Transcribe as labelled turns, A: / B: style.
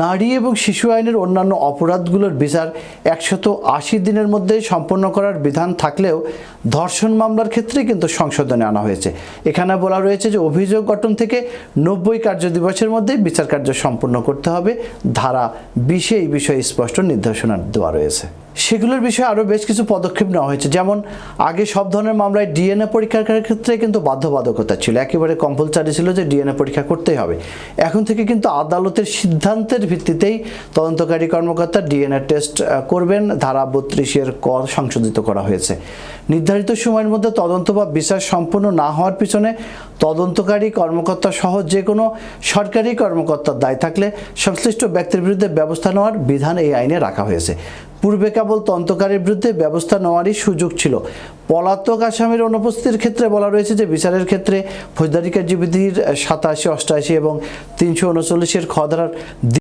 A: নারী এবং শিশু আইনের অন্যান্য অপরাধগুলোর বিচার একশত আশি দিনের মধ্যে সম্পন্ন করার বিধান থাকলেও ধর্ষণ মামলার ক্ষেত্রে কিন্তু সংশোধনে আনা হয়েছে। এখানে বলা রয়েছে যে অভিযোগ গঠন থেকে নব্বই কার্য দিবসের মধ্যে বিচার কার্য সম্পন্ন করতে হবে। ধারা বিশে এই বিষয়ে স্পষ্ট নির্দেশনা দেওয়া রয়েছে। সেগুলোর বিষয়ে আরও বেশ কিছু পদক্ষেপ নেওয়া হয়েছে। যেমন, আগে সব ধরনের মামলায় ডিএনএ পরীক্ষার ক্ষেত্রে কিন্তু বাধ্যবাধকতা ছিল। একেবারে কম্পালসারি ছিল যে ডিএনএ পরীক্ষা করতেই হবে। এখন থেকে কিন্তু আদালতের সিদ্ধান্তের ভিত্তিতেই তদন্তকারী কর্মকর্তা ডিএনএ টেস্ট করবেন। ধারা বত্রিশের কর সংশোধিত করা হয়েছে। নির্ধারিত সময়ের মধ্যে তদন্ত বা বিচার সম্পূর্ণ না হওয়ার পিছনে তদন্তকারী কর্মকর্তা সহ যে কোনো সরকারি কর্মকর্তার দায় থাকলে সংশ্লিষ্ট ব্যক্তির বিরুদ্ধে ব্যবস্থা নেওয়ার বিধান এই আইনে রাখা হয়েছে। পূর্বে কেবল তন্ত্রকারীর বিরুদ্ধে ব্যবস্থা নেওয়ারই সুযোগ ছিল। পলাতক আসামির অনুপস্থিতির ক্ষেত্রে বলা রয়েছে যে, বিচারের ক্ষেত্রে ফৌজদারি কার্যবিধির সাতাশি, অষ্টাশি এবং তিনশো উনচল্লিশের খধারার